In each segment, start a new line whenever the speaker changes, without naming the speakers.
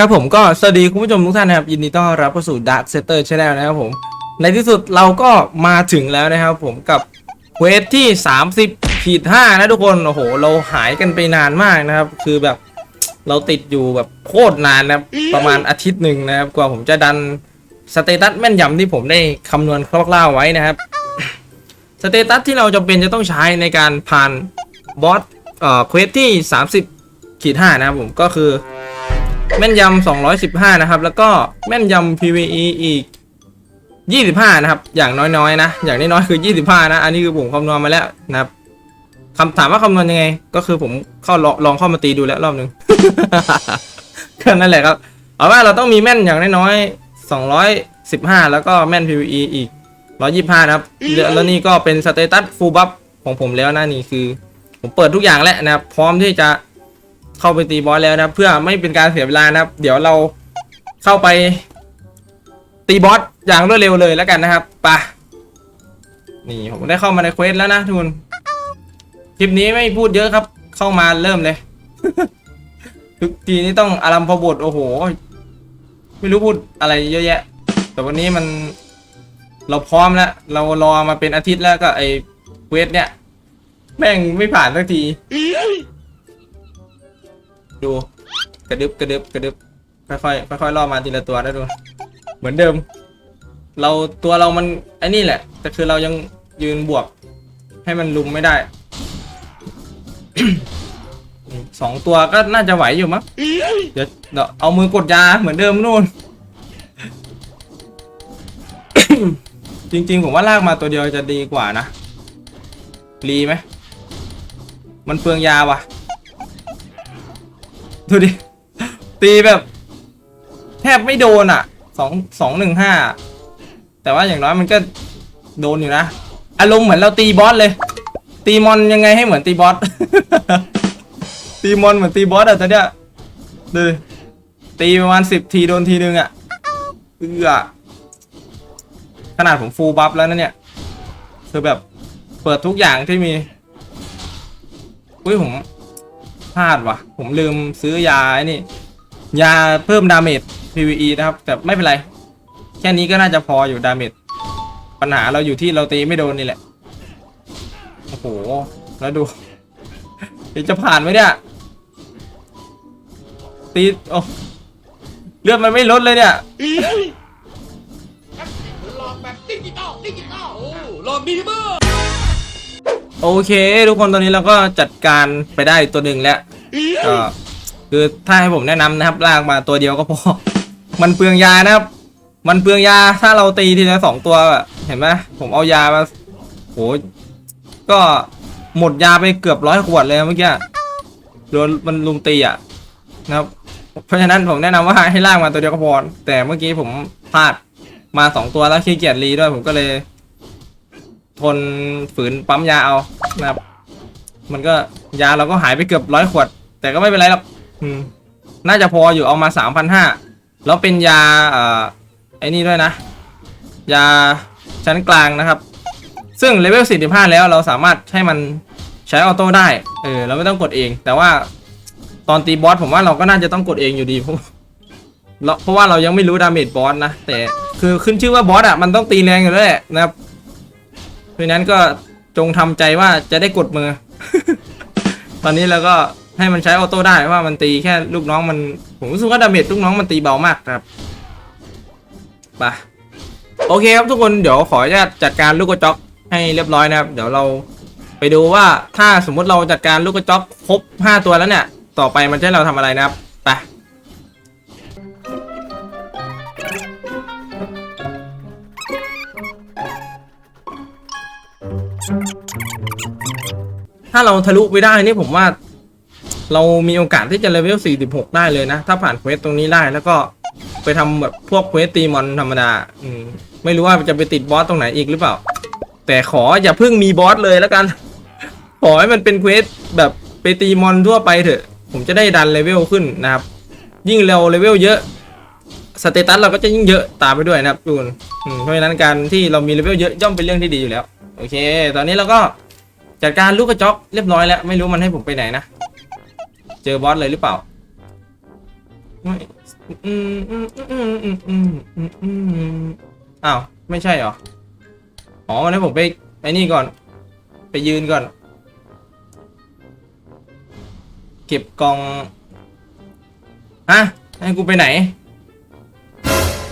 ครับผมก็สวัสดีคุณผู้ชมทุกท่านนะครับยินดีต้อนรับเข้าสู่ Dark Setter Channel นะครับผม ในที่สุดเราก็มาถึงแล้วนะครับผมกับเควสที่ 30ขีด5นะทุกคน โอ้โห เราหายกันไปนานมากนะครับ คือแบบเราติดอยู่แบบโคตรนานนะครับ ประมาณอาทิตย์หนึ่งนะครับ กว่าผมจะดันสเตตัสแม่นยำที่ผมได้คำนวณคร่าวๆไว้นะครับสเตตัสที่เราจำเป็นจะต้องใช้ในการผ่านบอสเอ่อเควสที่ 30ขีด5นะครับผมก็คือ แม่นยำ215 นะครับ แล้วก็แม่นยำ PVE อีก 25 นะครับ อย่างน้อยๆ นะ อย่างน้อยๆ คือ 25 นะ อันนี้คือผมคำนวณมาแล้วนะครับคำถามว่าคำนวณยังไง ก็คือผมเข้าลองเข้ามาตีดูแล้วรอบหนึ่งก็นั่นแหละครับ เอาว่าเราต้องมีแม่นอย่างน้อยๆ 215 แล้วก็แม่น PVE อีก 125 นะครับ แล้วนี่ก็เป็นสเตตัสฟูลบัฟของผมแล้วนะนี่คือ ผมเปิดทุกอย่างแล้วนะครับ พร้อมที่จะ เข้าไปตีบอสแล้วนะเพื่อไม่เป็นการเสียเวลานะครับ เดี๋ยวเราเข้าไป ตีบอสอย่างรวดเร็วเลยแล้วกันนะครับปะนี่ผมได้เข้ามาในเควสแล้วนะทุกคนคลิปนี้ไม่พูดเยอะครับ เข้ามาเริ่มเลย ทุกทีนี้ต้องอารัมพบทโอ้โห ไม่รู้พูดอะไรเยอะแยะ แต่วันนี้มันเราพร้อมแล้วเรารอมาเป็นอาทิตย์แล้วก็ไอเควสเนี่ย แม่งไม่ผ่านสักที ดูกระดึบกระดึบกระดึบค่อยๆค่อยๆล่อมาทีละตัวนะดู เหมือนเดิม เราตัวเรามันไอ้นี่แหละ แต่คือเรายังยืนบวก ให้มันลุมไม่ได้สองตัวก็น่าจะไหวอยู่มั้งเดี๋ยวเดี๋ยวเอามือกดยาเหมือนเดิมนู่น จริง ๆ ผมว่าลากมาตัวเดียวจะดีกว่านะรีไหมมันเปลืองยาว่ะ ดูดิ ตีแบบ แทบไม่โดนอะสองสองหนึ่งห้าแต่ว่าอย่างน้อยมันก็โดนอยู่นะ อารมณ์เหมือนเราตีบอสเลย ตีมอนยังไงให้เหมือนตีบอส ตีมอนเหมือนตีบอสอะตอนเนี้ยดูตีประมาณสิบทีโดนทีนึงอะเอือขนาดผมฟูลบัฟแล้วนะเนี่ยคือแบบเปิดทุกอย่างที่มี อุ้ยผม พลาดว่ะ ผมลืมซื้อยาไอ้นี่ยาเพิ่มดาเมจ PVE นะครับ แต่ไม่เป็นไร แค่นี้ก็น่าจะพออยู่ดาเมจ ปัญหาเราอยู่ที่เราตีไม่โดนนี่แหละ โอ้โห แล้วดูเดี๋ยวจะผ่านไหมเนี่ย ตีโอ้เลือดมันไม่ลดเลยเนี่ย
ลอกแบบดิจิตอลดิจิตอลโอ้หลอกดีมาก
โอเค ทุกคนตอนนี้เราก็จัดการไปได้ตัวหนึ่งแล้วก็คือถ้าให้ผมแนะนำนะครับลากมาตัวเดียวก็พอ มันเปลืองยานะครับ มันเปลืองยาถ้าเราตีทีละสองตัวอะเห็นไหมผมเอายามาโหก็หมดยาไปเกือบร้อยขวดเลยเมื่อกี้โดนมันลุมตีอะนะครับ เพราะฉะนั้นผมแนะนำว่าให้ลากมาตัวเดียวก็พอแต่เมื่อกี้ผมพลาดมาสองตัวแล้วขี้เกียจรีด้วยผมก็เลย ทนฝืนปั๊มยาเอานะครับ มันก็ยาเราก็หายไปเกือบร้อยขวด แต่ก็ไม่เป็นไรหรอกอืมน่าจะพออยู่เอามาสามพันห้าแล้วเป็นยาเอ่อไอ้นี่ด้วยนะ ยาชั้นกลางนะครับ ซึ่งเลเวล45 แล้วเราสามารถให้มันใช้ออโต้ได้ เออเราไม่ต้องกดเอง แต่ว่าตอนตีบอสผมว่าเราก็น่าจะต้องกดเองอยู่ดีเพราะเราเพราะว่าเรายังไม่รู้ดาเมจบอสนะ แต่คือขึ้นชื่อว่าบอสอะมันต้องตีแรงอยู่แล้วแหละนะครับ เพราะนั้นก็จงทำใจว่าจะได้กดมือ ตอนนี้เราก็ให้มันใช้ออโต้ได้ว่ามันตีแค่ลูกน้องมัน ผมรู้สึกว่าดาเมจลูกน้องมันตีเบามากครับไปโอเคครับทุกคนเดี๋ยวขออนุญาตจัดการลูกกระจอกให้เรียบร้อยนะครับ เดี๋ยวเราไปดูว่าถ้าสมมุติเราจัดการลูกกระจอกครบ 5 ตัวแล้วเนี่ย ต่อไปมันจะให้เราทำอะไรนะครับไป ถ้าเราทะลุไปได้นี่ผมว่า เรามีโอกาสที่จะเลเวล 46 ได้เลยนะ ถ้าผ่านเควสตรงนี้ได้แล้วก็ไปทำแบบพวกเควสตีมอนธรรมดา อืม ไม่รู้ว่าจะไปติดบอสตรงไหนอีกหรือเปล่า แต่ขออย่าเพิ่งมีบอสเลยแล้วกัน ขอให้มันเป็นเควสแบบไปตีมอนทั่วไปเถอะ ผมจะได้ดันเลเวลขึ้นนะครับ ยิ่งเราเลเวลเยอะสเตตัสเราก็จะยิ่งเยอะตามไปด้วยนะครับทุกคนเพราะฉะนั้นการที่เรามีเลเวลเยอะย่อมเป็นเรื่องที่ดีอยู่แล้ว โอเค ตอนนี้เราก็ จัดการลูกกระจอกเรียบร้อยแล้วไม่รู้มันให้ผมไปไหนนะ เจอบอสเลยหรือเปล่าอ้าวไม่ใช่เหรอ อ๋อวันนี้ผมไปไอ้นี่ก่อน ไปยืนก่อน เก็บกองฮะให้กูไปไหน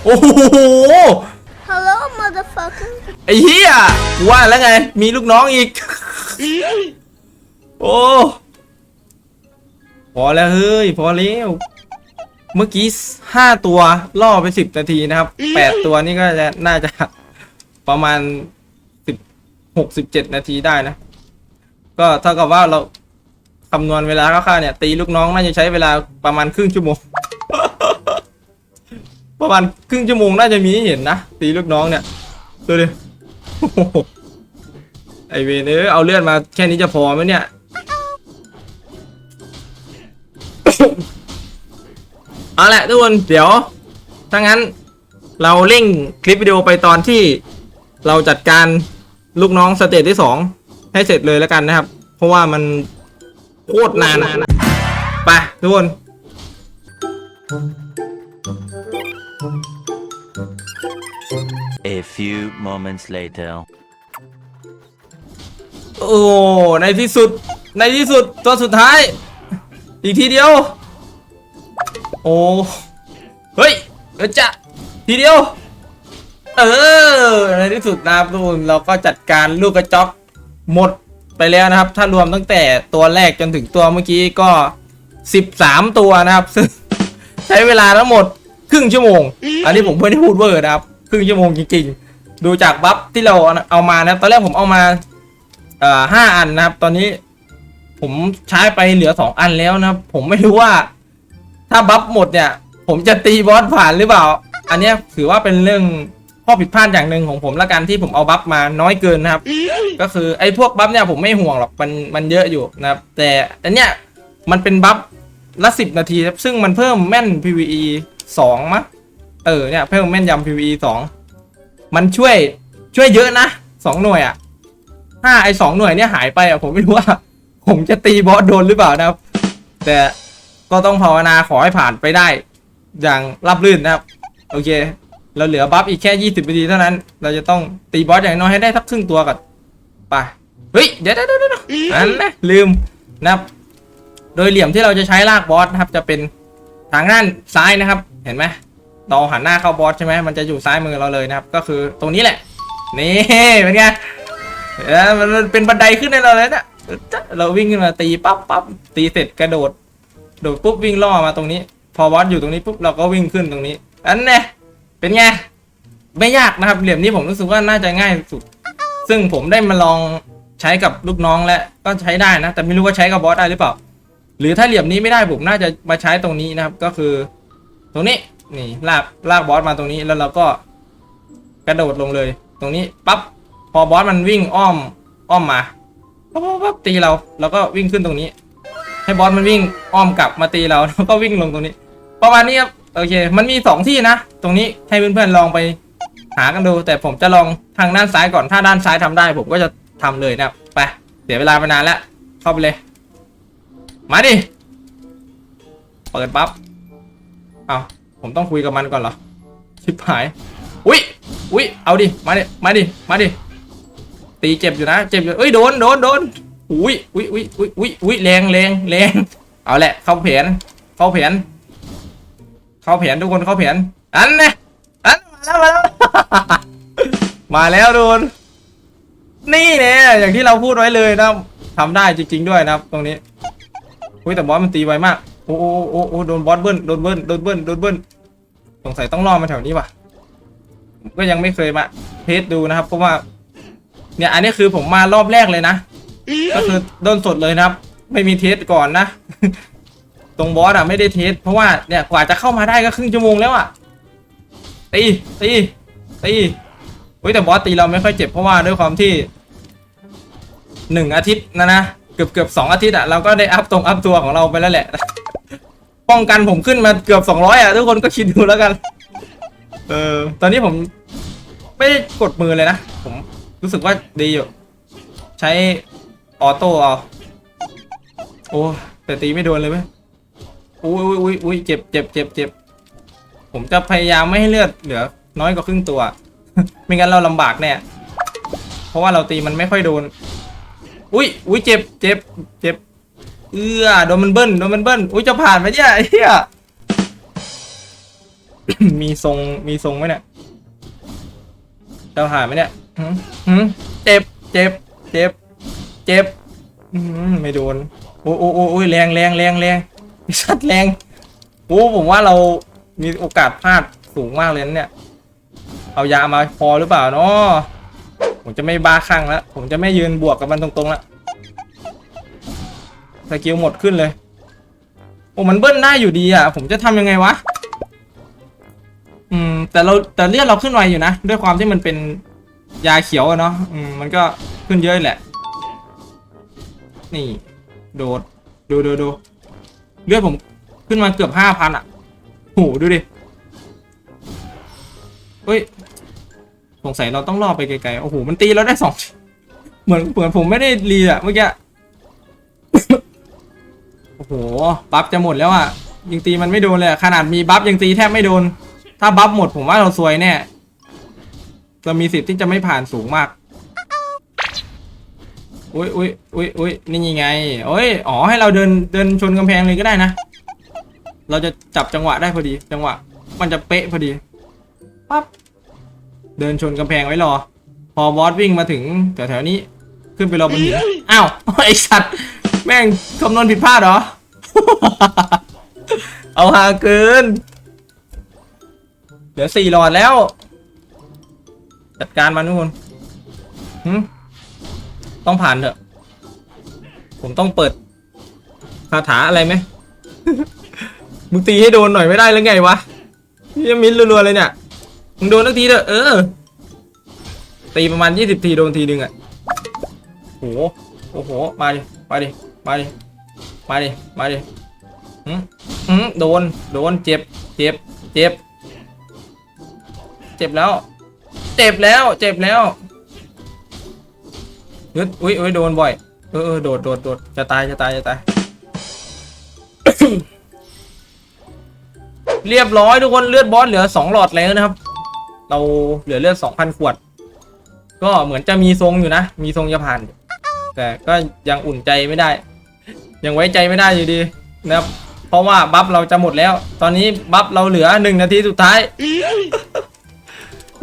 โอ้โห
Hello, motherfucker.
ไอ้เหี้ยว่าแล้วไง มีลูกน้องอีก โอ้ พอแล้วเฮ้ย พอแล้ว เมื่อกี้ห้าตัวล่อไปสิบนาทีนะครับแปดตัวนี่ก็จะน่าจะประมาณสิบหกสิบเจ็ดนาทีได้นะ ก็เท่ากับว่าเราคำนวณเวลาคร่าวๆเนี่ย ตีลูกน้องน่าจะใช้เวลาประมาณครึ่งชั่วโมง ประมาณครึ่งชั่วโมงน่าจะมีเห็นนะ ตีลูกน้องเนี่ย ดูดิ ไอเวนเอ้ยเอาเลือดมาแค่นี้จะพอไหมเนี่ย เอาละทุกคนเดี๋ยว ถ้างั้นเราเร่งคลิปวิดีโอไปตอนที่เราจัดการลูกน้องสเตจที่สองให้เสร็จเลยแล้วกันนะครับ เพราะว่ามันโคตรนานนะไปทุกคน
A few moments later.
โอ้ในที่สุด ในที่สุดตัวสุดท้าย อีกทีเดียว โอ้เฮ้ยเออจะทีเดียว เออ ในที่สุดนะครับทุกคนเราก็จัดการลูกกระจอกหมดไปแล้วนะครับ ถ้ารวมตั้งแต่ตัวแรกจนถึงตัวเมื่อกี้ก็ 13 ตัวนะครับซึ่งใช้เวลาทั้งหมดครึ่งชั่วโมง อันนี้ผมไม่ได้พูดเวอร์นะครับ ครึ่งชั่วโมงจริงๆ ดูจากบัฟที่เราเอามานะ ตอนแรกผมเอามา เอ่อห้าอันนะครับ ตอนนี้ผมใช้ไปเหลือสองอันแล้วนะครับ ผมไม่รู้ว่า ถ้าบัฟหมดเนี่ย ผมจะตีบอสผ่านหรือเปล่า อันเนี้ยถือว่าเป็นเรื่องข้อผิดพลาดอย่างหนึ่งของผมละกันที่ผมเอาบัฟมาน้อยเกินนะครับ ก็คือไอ้พวกบัฟเนี่ยผมไม่ห่วงหรอกมันมันเยอะอยู่นะครับ แต่อันเนี้ยมันเป็นบัฟละสิบนาทีครับซึ่งมันเพิ่มแม่น PVE สองมั้งเออเนี่ยเพิ่มแม่นยำ PVE สองมันช่วยช่วยเยอะนะสองหน่วยอะ ถ้าไอสองหน่วยเนี่ยหายไปอะผมไม่รู้ว่า ผมจะตีบอสโดนหรือเปล่านะครับ แต่ก็ต้องภาวนาขอให้ผ่านไปได้ อย่างราบรื่นนะครับ โอเค เราเหลือบัฟอีกแค่ยี่สิบนาทีเท่านั้น เราจะต้องตีบอสอย่างน้อยให้ได้สักครึ่งตัวก่อนไปเฮ้ยเดี๋ยวเดี๋ยวเดี๋ยวเดี๋ยวอันนะลืมนะครับ โดยเหลี่ยมที่เราจะใช้ลากบอสนะครับ จะเป็นทางด้านซ้ายนะครับ เห็นไหมเราหันหน้าเข้าบอสใช่ไหมมันจะอยู่ซ้ายมือเราเลยนะครับ ก็คือตรงนี้แหละ นี่เป็นไง เออมันเป็นบันไดขึ้นให้เราเลยนะจ๊ะเราวิ่งขึ้นมาตีปั๊บปั๊บตีเสร็จกระโดด โดดปุ๊บวิ่งล่อมาตรงนี้ พอบอสอยู่ตรงนี้ปุ๊บเราก็วิ่งขึ้นตรงนี้ อันเนี้ยเป็นไงไม่ยากนะครับเหลี่ยมนี้ผมรู้สึกว่าน่าจะง่ายสุด ซึ่งผมได้มาลองใช้กับลูกน้องแล้วก็ใช้ได้นะ แต่ไม่รู้ว่าใช้กับบอสได้หรือเปล่า หรือถ้าเหลี่ยมนี้ไม่ได้ผมน่าจะมาใช้ตรงนี้นะครับ ก็คือ ตรงนี้นี่ลากลากบอสมาตรงนี้แล้วเราก็กระโดดลงเลย ตรงนี้ปั๊บ อบอสมันวิ่งอ้อมอ้อมมาปั๊บปั๊บปั๊บตีเราเราก็วิ่งขึ้นตรงนี้ ให้บอสมันวิ่งอ้อมกลับมาตีเราแล้วก็วิ่งลงตรงนี้ ประมาณนี้ครับโอเค มันมีสองที่นะ ตรงนี้ให้เพื่อนๆลองไปหากันดู แต่ผมจะลองทางด้านซ้ายก่อน ถ้าด้านซ้ายทำได้ ผมก็จะทำเลยนะครับไปเสียเวลาไปนานแล้วเข้าไปเลย มาดิเปิดปั๊บเอาผมต้องคุยกับมันก่อนเหรอชิบหาย อุ้ยอุ้ยเอาดิมาดิมาดิมาดิ ตีเจ็บอยู่นะเจ็บอยู่เอ้ยโดนโดนโดนอุ้ยอุ้ยอุ้ยอุ้ยอุ้ยอุ้ยแรงแรงแรงเอาแหละ เข้าแผนเข้าแผนเข้าแผนทุกคนเข้าแผนอันนะอันมาแล้วมาแล้วมาแล้วโดนนี่เนี่ยอย่างที่เราพูดไว้เลยนะทำได้จริง ๆ ด้วยนะครับ ตรงนี้อุ้ยแต่บอสมันตีไวมากโอ้โอ้โอ้โอ้โดนบอสเบิ้ลโดนเบิ้ลโดนเบิ้ลโดนเบิ้ลสงสัยต้องรอมาแถวนี้ว่ะก็ยังไม่เคยมาเทสดูนะครับเพราะว่า เนี่ยอันนี้คือผมมารอบแรกเลยนะ ก็คือโดนสดเลยนะครับ ไม่มีเทสก่อนนะ ตรงบอสอะไม่ได้เทส เพราะว่าเนี่ยกว่าจะเข้ามาได้ก็ครึ่งชั่วโมงแล้วอะตีตีตีเฮ้ยแต่บอสตีเราไม่ค่อยเจ็บเพราะว่าด้วยความที่หนึ่งอาทิตย์นะนะเกือบเกือบสองอาทิตย์อะเราก็ได้อัพตรงอัพตัวของเราไปแล้วแหละ ป้องกันผมขึ้นมาเกือบสองร้อยอะทุกคนก็คิดดูแล้วกัน เออตอนนี้ผมไม่ได้กดมือเลยนะผม รู้สึกว่าดีอยู่ ใช้ออโต้เอา โอ้แต่ตีไม่โดนเลยเว้ยโอ้อุ้ยอุ้ยอุ้ยอุ้ยเจ็บเจ็บเจ็บเจ็บผมจะพยายามไม่ให้เลือดเหลือ น้อยกว่าครึ่งตัว ไม่งั้นเราลำบากแน่ เพราะว่าเราตีมันไม่ค่อยโดน อุ้ยอุ้ยเจ็บเจ็บเจ็บ เอื้อโดนมันเบิ้ลโดนมันเบิ้ลอุ้ยจะผ่านไหมเนี่ยไอ้เหี้ยมีทรงมีทรงไหมเนี่ยจะผ่านไหมเนี่ย หืมหืมเจ็บ เจ็บ เจ็บ เจ็บอืมไม่โดน โอ้โอ้โอ้ยแรงแรงแรงแรงไอ้สัตว์แรงโอ้ผมว่าเรามีโอกาสพลาดสูงมากเลยนะเนี่ย เอายามาพอหรือเปล่าเนาะผมจะไม่บ้าคลั่งแล้ว ผมจะไม่ยืนบวกกับมันตรงๆแล้วสกิลหมดขึ้นเลย โอ้มันเบิ้ลได้อยู่ดีอะ ผมจะทำยังไงวะ อืม แต่เราแต่เลือดเราขึ้นไวอยู่นะ ด้วยความที่มันเป็น ยาเขียวอะเนาะอืมมันก็ขึ้นเยอะแหละ นี่ โดดดูดูดูเลือดผมขึ้นมาเกือบห้าพันอะโหดูดิเฮ้ยสงสัยเราต้องล่อไปไกลๆโอ้โหมันตีเราได้สองเหมือนเหมือนผมไม่ได้รีอะเมื่อกี้โอ้โหบัฟจะหมดแล้วอะยิงตีมันไม่โดนเลยขนาดมีบัฟยังตีแทบไม่โดน ถ้าบัฟหมดผมว่าเราซวยแน่ เรามีสิทธิ์ที่จะไม่ผ่านสูงมาก อุ้ยอุ้ยอุ้ยอุ้ยนี่ยังไงโอ้ยอ๋อให้เราเดินเดินชนกำแพงเลยก็ได้นะ เราจะจับจังหวะได้พอดี จังหวะ มันจะเป๊ะพอดีปั๊บเดินชนกำแพงไว้รอ พอบอสวิ่งมาถึงแถวๆนี้ ขึ้นไปรอบนหินอ้าวไอสัตว์แม่งคำนวณผิดพลาดเหรอ เอาหาเกินเหลือสี่หลอดแล้ว จัดการมันทุกคนหึต้องผ่านเถอะ ผมต้องเปิดคาถาอะไรไหม มึงตีให้โดนหน่อยไม่ได้แล้วไงวะนี่มิ้นรัวๆเลยเนี่ย มึงโดนทักทีเถอะเออ ตีประมาณยี่สิบทีโดนทีนึงอะโห โอ้โห มาดิ มาดิ มาดิ มาดิ มาดิหืมหืมโดน โดน เจ็บ เจ็บ เจ็บ เจ็บแล้ว เจ็บแล้ว เจ็บแล้วยึดอุ้ยอุ้ยโดนบ่อย เออเออโดดโดดโดดจะตายจะตายจะตาย เรียบร้อยทุกคนเลือดบอสเหลือสองหลอดแล้วนะครับ เราเหลือเลือดสองพันขวด ก็เหมือนจะมีทรงอยู่นะ มีทรงจะผ่าน แต่ก็ยังอุ่นใจไม่ได้ ยังไว้ใจไม่ได้อยู่ดีนะครับ เพราะว่าบัฟเราจะหมดแล้ว ตอนนี้บัฟเราเหลือหนึ่งนาทีสุดท้าย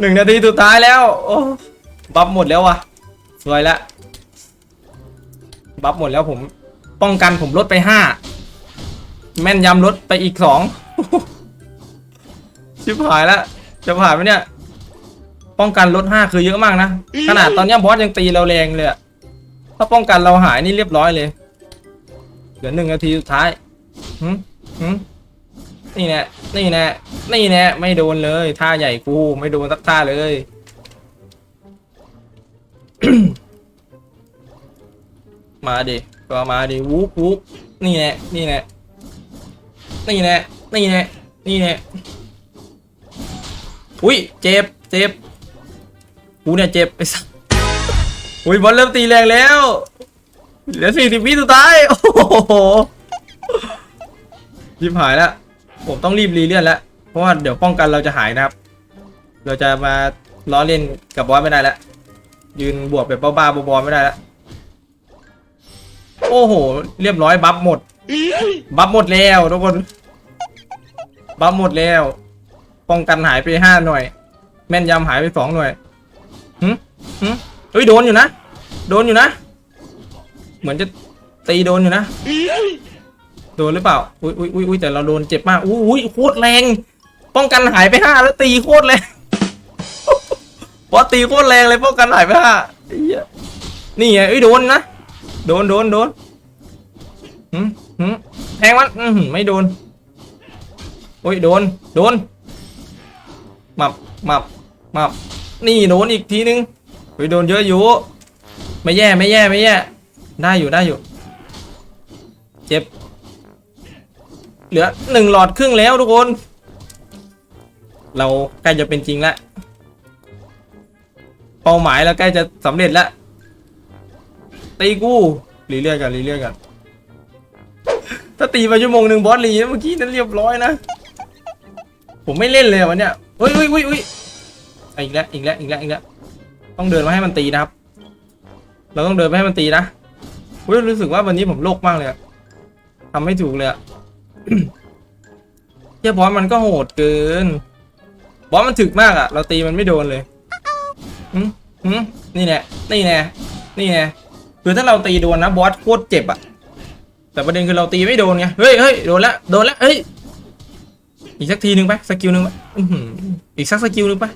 หนึ่งนาทีสุดท้ายแล้ว โอ้บัฟหมดแล้ววะสวยแล้วบัฟหมดแล้วผมป้องกันผมลดไปห้าแม่นยำลดไปอีกสองชิบหายแล้วจะผ่านไหมเนี่ย ป้องกันลดห้าคือเยอะมากนะ ขนาดตอนเนี้ยบอสยังตีเราแรงเลยอะถ้าป้องกันเราหายนี่เรียบร้อยเลย เหลือหนึ่งนาทีสุดท้ายหืมหืม นี่แน่นี่แน่นี่แน่ไม่โดนเลย ท่าใหญ่กูไม่โดนสักท่าเลย มาดิก็มาดิวูบวูบนี่แน่นี่แน่นี่แน่นี่แน่นี่แน่อุ้ยเจ็บเจ็บกูเนี่ยเจ็บไอ้สัสอุ้ยบอลเริ่มตีแรงแล้วเหลือสี่สิบวิสุดท้ายโอ้โหยิบหายแล้ว ผมต้องรีบรีเลื่อนแล้ว เพราะว่าเดี๋ยวป้องกันเราจะหายนะครับ เราจะมาล้อเล่นกับบอสไม่ได้แล้ว ยืนบวกแบบบ้าๆบอๆไม่ได้แล้วโอ้โห เรียบร้อยบัฟหมด บัฟหมดแล้วทุกคน บัฟหมดแล้ว ป้องกันหายไปห้าหน่วย แม่นยำหายไปสองหน่วยหึหึเฮ้ยโดนอยู่นะ โดนอยู่นะ เหมือนจะตีโดนอยู่นะ โดนหรือเปล่า อุ้ยอุ้ยอุ้ยอุ้ยแต่เราโดนเจ็บมาก อุ้ยอุ้ยโคตรแรง ป้องกันหายไปห้าแล้วตีโคตรแรงพอตีโคตรแรงเลยป้องกันหายไปห้าเหี้ยนี่ไงเอ้ยโดนนะ โดนโดนโดนหืมหืมแทงมันอือหือไม่โดน โอ้ยโดน โดนหมับหมับหมับ นี่โดนอีกทีนึงไปโดนเยอะอยู่ ไม่แย่ไม่แย่ไม่แย่ ได้อยู่ได้อยู่ เจ็บ เหลือหนึ่งหลอดครึ่งแล้วทุกคน เราใกล้จะเป็นจริงแล้วเป้าหมายเราใกล้จะสำเร็จแล้วตีกูรีเลื่อนกันรีเลื่อนกันถ้าตีไปชั่วโมงหนึ่งบอสลีเมื่อกี้นั้นเรียบร้อยนะ ผมไม่เล่นเลยวันเนี้ยเฮ้ยเฮ้ยเฮ้ยเฮ้ยอีกแล้วอีกแล้วอีกแล้วอีกแล้วต้องเดินมาให้มันตีนะครับ เราต้องเดินไปให้มันตีนะเฮ้ยรู้สึกว่าวันนี้ผมโลกมากเลยทำไม่ถูกเลยอะ เฮียบอสมันก็โหดเกิน บอสมันถึกมากอะเราตีมันไม่โดนเลยหืมหืมนี่แน่นี่แน่นี่แน่คือถ้าเราตีโดนนะบอสโคตรเจ็บอะแต่ประเด็นคือเราตีไม่โดนไง เฮ้ยเฮ้ยโดนแล้วโดนแล้วเฮ้ย อีกสักทีหนึ่งไปสกิลหนึ่งไปอื้อหืออีกสักสกิลหนึ่งไป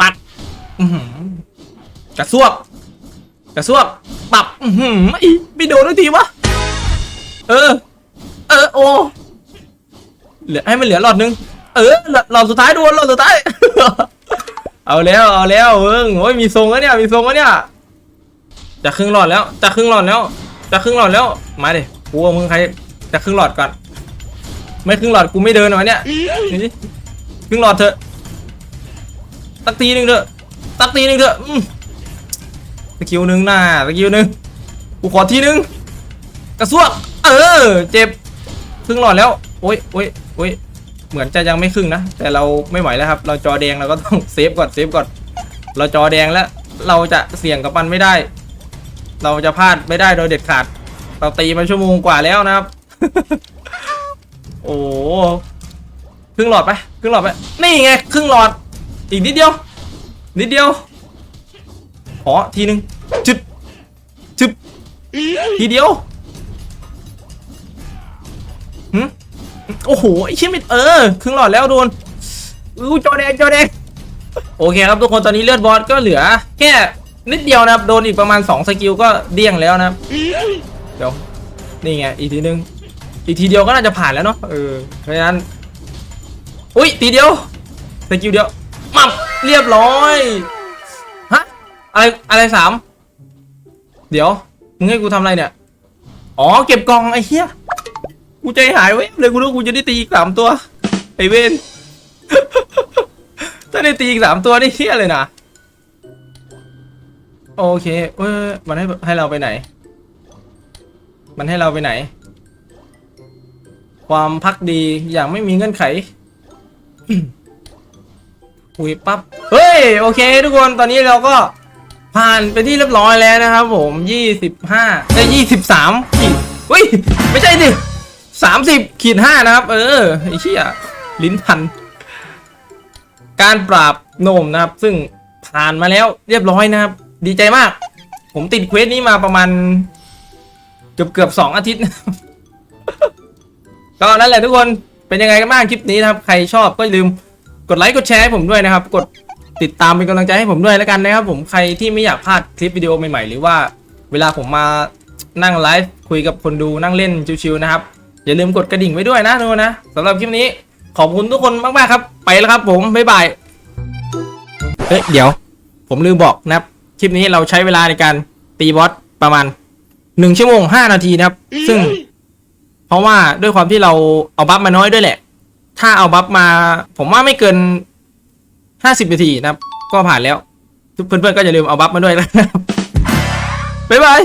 ปัดอื้อหือกระซวก กระซวก ปับอื้อหือไม่ไม่โดนทักทีวะ เออ เออโอเหลือให้มันเหลือหลอดหนึง เออหลอดสุดท้ายดนหลอดสุดท้าย เอาแล้วเอาแล้วเอิงโอ้ยมีทรงแล้วเนี่ยมีทรงแล้วเนี่ยจะครึ่งหลอดแล้วจะครึ่งหลอดแล้วจะครึ่งหลอดแล้วมาดิกูมึงใครจะครึ่งหลอดก่อน ไม่ครึ่งหลอดกูไม่เดินหรอเนี่ยนี่ครึ่งหลอดเถอะตักทีหนึ่งเถอะตักทีหนึ่งเถอะอืมสกิลหนึ่งหน้าสกิลหนึ่งกูขอทีหนึ่งกระซวกเออ เจ็บ รึ่งหลอดแล้ว โอ้ยโอ้ยโอ้ยเหมือนจะยังไม่ครึ่งนะ แต่เราไม่ไหวแล้วครับ เราจอแดงเราก็ต้องเซฟก่อนเซฟก่อน เราจอแดงแล้ว เราจะเสี่ยงกับมันไม่ได้ เราจะพลาดไม่ได้โดยเด็ดขาด เราตีมาชั่วโมงกว่าแล้วนะครับ โอ้ครึ่งหลอดไปครึ่งหลอดไป นี่ไงครึ่งหลอด อีกนิดเดียว นิดเดียว ขอทีนึงจุดจุดทีเดียว โอ้โหไอ้เชี่ยมิดเออครึ่งหลอดแล้วโดนอู้จอแดงจอแดงโอเคครับทุกคนตอนนี้เลือดบอสก็เหลือ แค่นิดเดียวนะครับโดนอีกประมาณ 2 สกิลก็เดี้ยงแล้วนะครับเดี๋ยวนี่ไงอีกทีนึงอีกทีเดียวก็น่าจะผ่านแล้วเนาะเออเพราะฉะนั้นอุ้ยตีเดียวสกิลเดียวมับเรียบร้อยฮะอะไรอะไรสามเดี๋ยวมึงให้กูทำอะไรเนี่ยอ๋อเก็บกล่องไอ้เหี้ย กูใจหายเว้ยเลยกูรู้กูจะได้ตีอีกสามตัว ไอ้เวนถ้าได้ตีอีกสามตัวนี่เหี้ยเลยนะโอเคเอ้ยมันให้ให้เราไปไหน มันให้เราไปไหน ความพักดีอย่างไม่มีเงื่อนไขคุยปั๊บเฮ้ยโอเค ทุกคนตอนนี้เราก็ผ่านไปที่เรียบร้อยแล้วนะครับผมยี่สิบห้าเอ้ยี่สิบสามขีดเฮ้ย ไม่ใช่ดิ สามสิบขีดห้านะครับ เออไอ้เชี่ยลิ้นพัน การปราบโนมนะครับ ซึ่งผ่านมาแล้วเรียบร้อยนะครับ ดีใจมาก ผมติดเควสนี้มาประมาณ เกือบเกือบสองอาทิตย์ ก็นั่นแหละทุกคนเป็นยังไงกันบ้างคลิปนี้นะครับ ใครชอบก็อย่าลืมกดไลค์กดแชร์ให้ผมด้วยนะครับ กดติดตามเป็นกำลังใจให้ผมด้วยแล้วกันนะครับ ผมใครที่ไม่อยากพลาดคลิปวิดีโอใหม่ๆ หรือว่าเวลาผมมานั่งไลฟ์คุยกับคนดูนั่งเล่นชิวๆนะครับ อย่าลืมกดกระดิ่งไว้ด้วยนะทุกคนนะสำหรับคลิปนี้ขอบคุณทุกคนมากๆครับ ไปแล้วครับผมบ๊ายบายเฮ้ยเดี๋ยว ผมลืมบอกนะครับคลิปนี้เราใช้เวลาในการตีบอสประมาณหนึ่งชั่วโมงห้านาทีนะครับ ซึ่ง เพราะว่าด้วยความที่เราเอาบัฟมาน้อยด้วยแหละ ถ้าเอาบัฟมา ผมว่าไม่เกินห้าสิบนาทีนะครับ ก็ผ่านแล้ว ทุกเพื่อนๆก็อย่าลืมเอาบัฟมาด้วยนะครับบ๊ายบาย